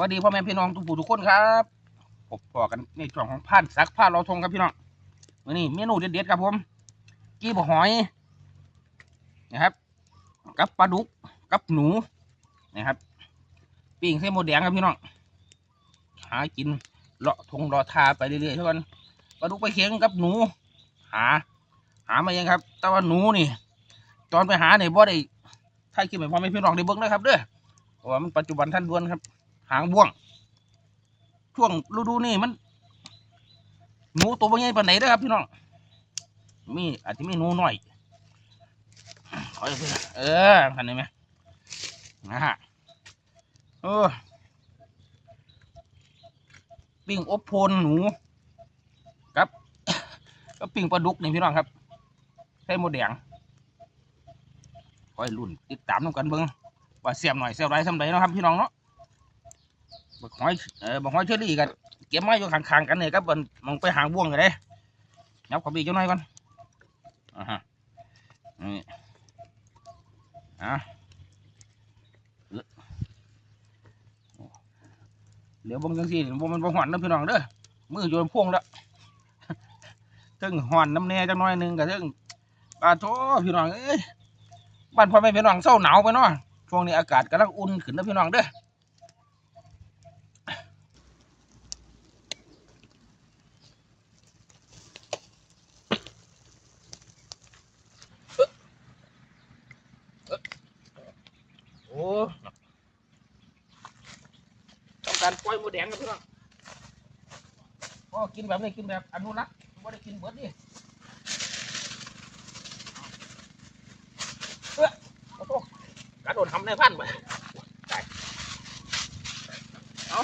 วัสดีพ่อแม่พี่น้องทุกผู้ทุกคนครับพบอกันในช่วงของพันซักผ้าเราทงครับพี่น้องวันนี้เมนูเด็ดๆครับผม กี้บหอยนะครับ กับปลาดุกกับหนูนะครับปิ้งเส้นโมแดงครับพี่น้องหากินเลาะทงเลาะทาไปเรื่อยๆเท่านั้นปลาดุกไปเคียงกับหนู หา หามายังครับ แต่ว่าหนูนี่ ตอนไปหาเนี่ยบ่ได้ถ่ายคลิปให้พ่อแม่พี่น้องได้เบิ่งนะครับเด้อเพราะว่ามันปัจจุบันท่านด่วนครับ หางบ่วง ช่วงฤดูนี่มัน หนูตัวใหญ่ปานไหนเด้ครับพี่น้อง มีอาจจะมีหนูหน่อยขออีกทีนะเออทันได้ไหมนะฮะเออปิ้งอบโพนหนูกับกับปิ้งปลาดุกนี่พี่น้องครับใส่หมดแดงคอยรุ่นติดตามน้ำกันเบิ่งว่าเสียบหน่อยเสียบไรสำไรนะครับพี่น้องเนาะ บักหอยเออบักหอยเชอรี่กันเก็บไม้อยู่ข้างๆกันเนี่ยครับมันมองไปหางบ่วงกันเลยยับขอบีเจ้าหน่อยก่อนอ่าฮะนี่อะเอ้อเดี๋ยวเบงจังสิบ่มันบ่หอนนะพี่น้องเด้อมือโยนพ่วงแล้วถึงหอนน้ำแน่จังน้อยหนึ่งกับถึงปลาโถพี่น้องเอ้ยบ้านพ่อแม่พี่น้องเศร้าหนาวไปเนาะช่วงนี้อากาศกำลังอุ่นขึ้นนะพี่น้องเด้อ โอ้ต้อง การปล่อยหมูแดงครับพี่องโอ้กินแบบนี้กินแบบอนุรักษ์ไม่ได้กินเบิดดิเออโอ้โหกระโดดทำในพันไปได้เอา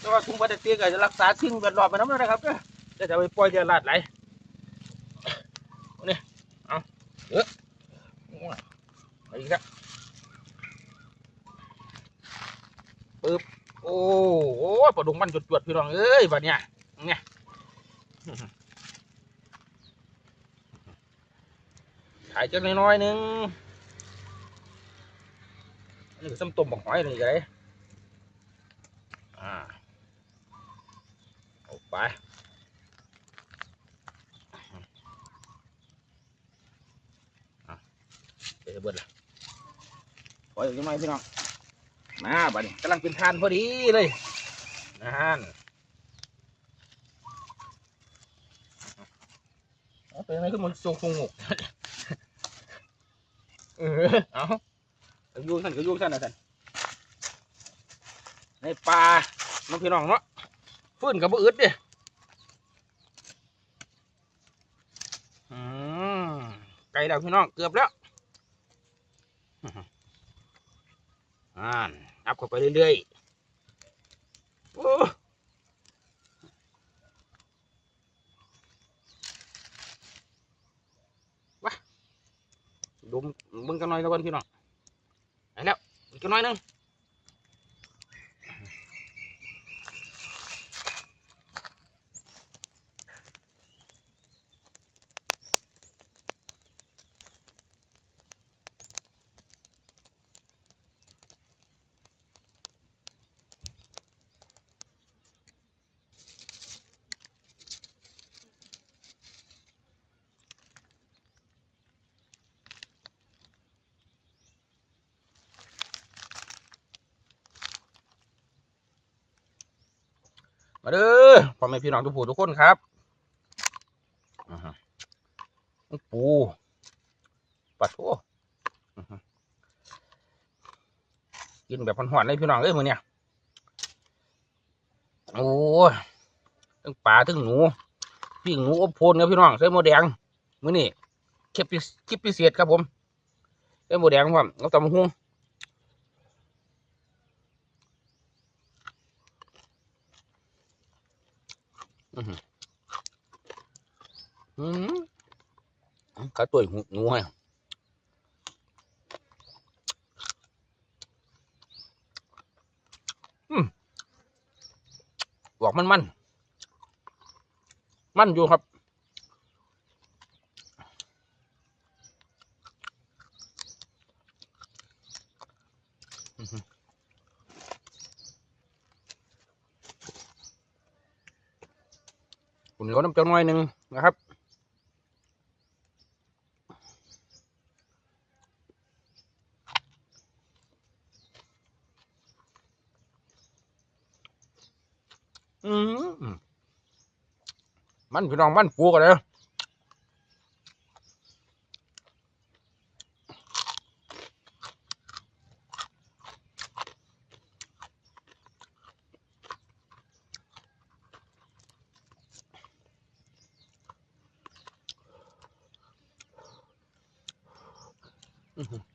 แต่ว่าคุณบัตรตีก็จะรักษาทิ้งแวดล้อมไปน้ำเลยนะครับเด้อจะจะไปปล่อยเจอดลาดไหลนี่เอาเออไปอีกแล้ว โอ้โหปลาดุกมันจวดๆพี่น้องเอ้ยบัดเนี้ยเนี่ยขายจักน้อยๆหนึงอันนี้ก็ส้มต้มบักหอยนี่ได้อ่าเอาไปเดี๋ยวจะเบิดละปล่อยออกยังไงพี่น้อง มาบัดนี้กำลังเป็นทานพอดีเลยนั่นเอาเป็นไงขึ้นมันทรงทรงหกเออเอาก็ยุ่งท่นก็ยุ่งท่นนะท่นในป่าน้องพี่น้องเนาะฟื้นกับบ่อึดด้อืมไก่แล้วพี่น้องเกือบแล้ว อ่านับเข้าไปเรื่อยๆ โอ้วะดมมึงกันหน่อยแล้วกันพี่น้องไปแล้วอีกกันหน่อยหนึง มาเด้อพ่อแม่พี่น้องทุกผู้ทุกคนครับอ่าฮะปูปัดโถอื้อหือกินแบบหอนๆเลยพี่น้องเอ้ยมือเนี่ยโอ้ยทั้งปลาทั้งหนูปิ้งหนูอบโพนครับพี่น้องใส่หมูแดงมือนี่คลิปพิคลิปพิเศษครับผมใส่หมูแดงพร้อมเอาตำหุ่ง ขาตัวหูนูให้บอกมันมัน มันอยู่ครับ อื้อหือ คุณเหนียวน้ำ จังหน่อยหนึ่งนะครับ อืมมันพี่น้องมันปูกันเลย อื้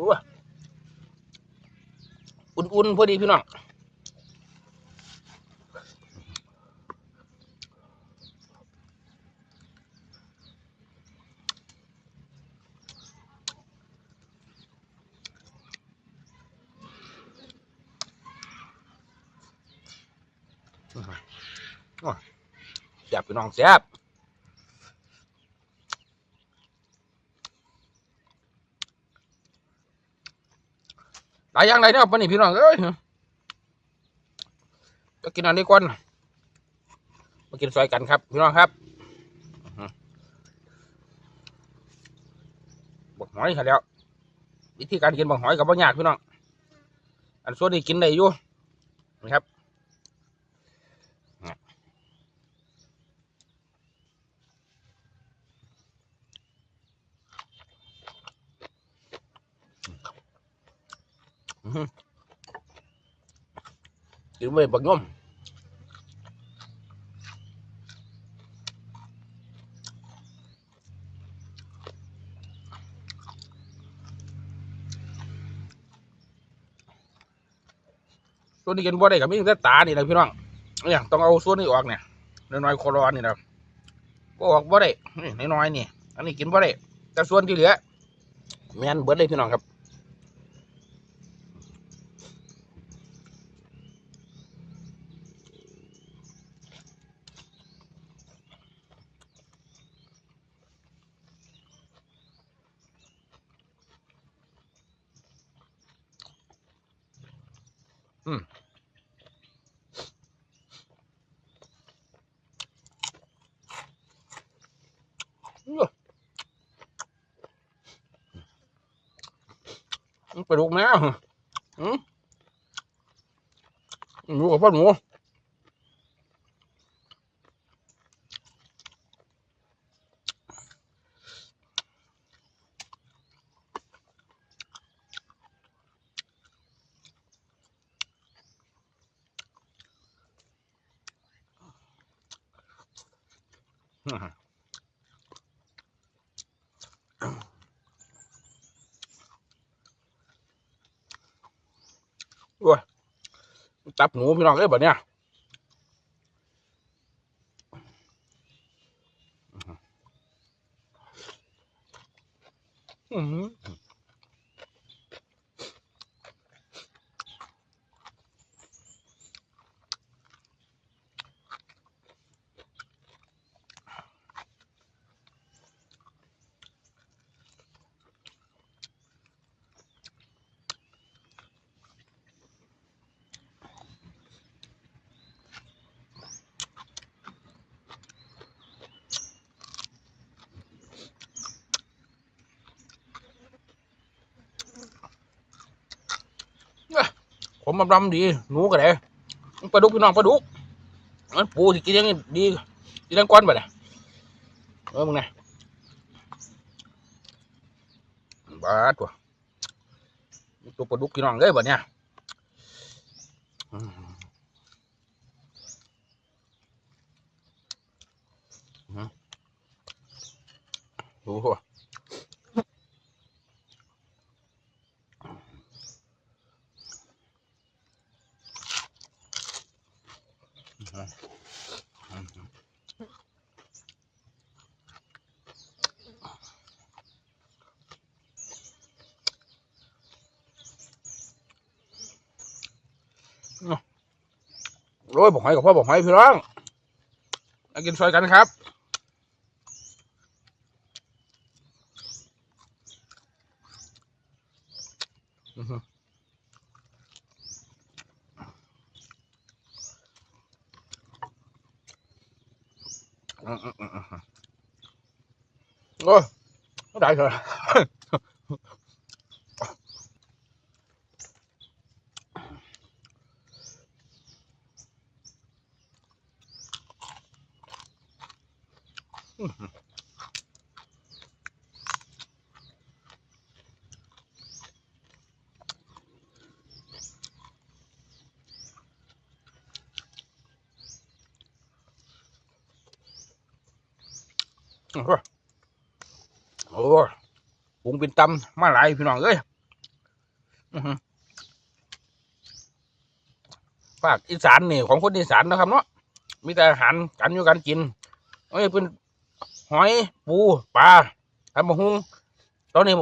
อ้ยอุ่นๆพอดีพี่น้องแซ่บพี่น้องแซ่บายอย่างไรเนี่ยปนี่พี่น้องเอ้ยก็กินอันนี้ก่อนมากินซอยกันครับพี่น้องครับบักหอยค่ะแล้ว วิธีการกินบักหอยกับบักยาดพี่น้อง อันส่วนนี้กินได้อยู่นะครับ อื้อหือ กินไปบักย่อมส่วนนี้กินบ่ได้กับมีแต่ตานี่นะพี่น้องเนี่ยต้องเอาส่วนนี้ออกเนี่ยน้อยๆโคลอนนี่นะก็ออกบ่ได้นี่น้อยๆนี่ อันนี้กินบ่ได้แต่ส่วนที่เหลือแม่นเบิดเลยพี่น้องครับ มันไปลูกแม่อืมดูกับพ่อหนู อื้อหือจับหนูพี่น้องเอ้ยแบบเนี้ยอืมหือ ผมมันรำดีหนูก็ได้ปลาดุกพี่น้องปลาดุกมันปูที่กินยังดีกินยังก้อนไปเลยเออมึงไงบาดตัวตัวปลาดุกพี่น้องเลยแบบเนี้ยอืมอืมดูหั โอ้ยบอกให้กับพ่อบอกให้พี่น้องมากินซอยกันครับอื้อหืออืมอืมอืมอืมโอ้ยไม่ได้เลย โอ้โอ้ยปรุงเป็นตำมาหลายพี่น้องเอ้ยภาคอีสานนี่ของคนอีสานนะครับเนาะมีแต่อาหารกันอยู่กันกินเอ้ยเป็นหอยปูปลาทำมะฮุงตอนนี้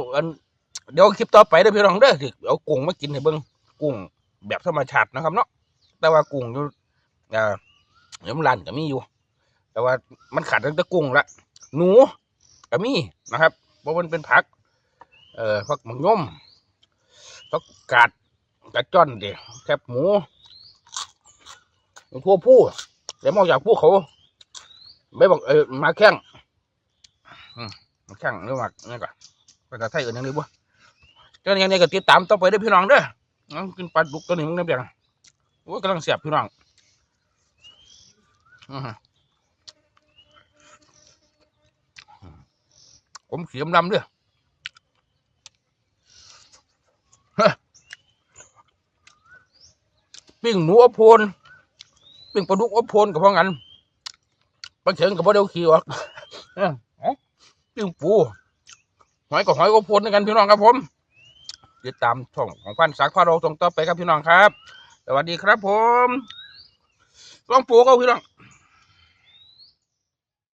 เดี๋ยวคลิปต่อไปเด้อพี่น้องเด้อที่เอากุ้งมากินให้เบิ่งกุ้งแบบธรรมชาตินะครับเนาะแต่ว่ากุ้งอยู่อ่าเดี๋ยวมันรันก็มีอยู่ แต่ว่ามันขาดตั้งแต่กุ้งละ หนูก็มีนะครับเพราะมันเป็นผัก เอ่อผักมังยมผักกาดกระจ้อนเดียแคบหมูทั่วผู้เดี๋ยวมองจากผู้เขาไม่บอกเออมาแข้งอมาแข้งหรือมาเนี่ก่อนภาษาไทยอื่นยังไงบ่เจ้าเนี่ยก็ติดตามต่อไปเด้พี่น้องเด้อเอากินปลาดุกตัวนี้มึงได้เปล่าโอ้กำลังเสียบพี่น้องอือ ผมเสียมลำเด้วยฮะปิ้งหนูอบโพนปิ้งปลาดุกอบโพนกับพ่องันปลาเฉิงกับพ่อเดียวขี้ออกปิ้งปูหอยกับหอยอบโพนด้วยกันพี่น้องครับผมติดตามช่องของพันสักพาเราตรงต่อไปครับพี่น้องครับ สวัสดีครับผมลองปูก็พี่น้อง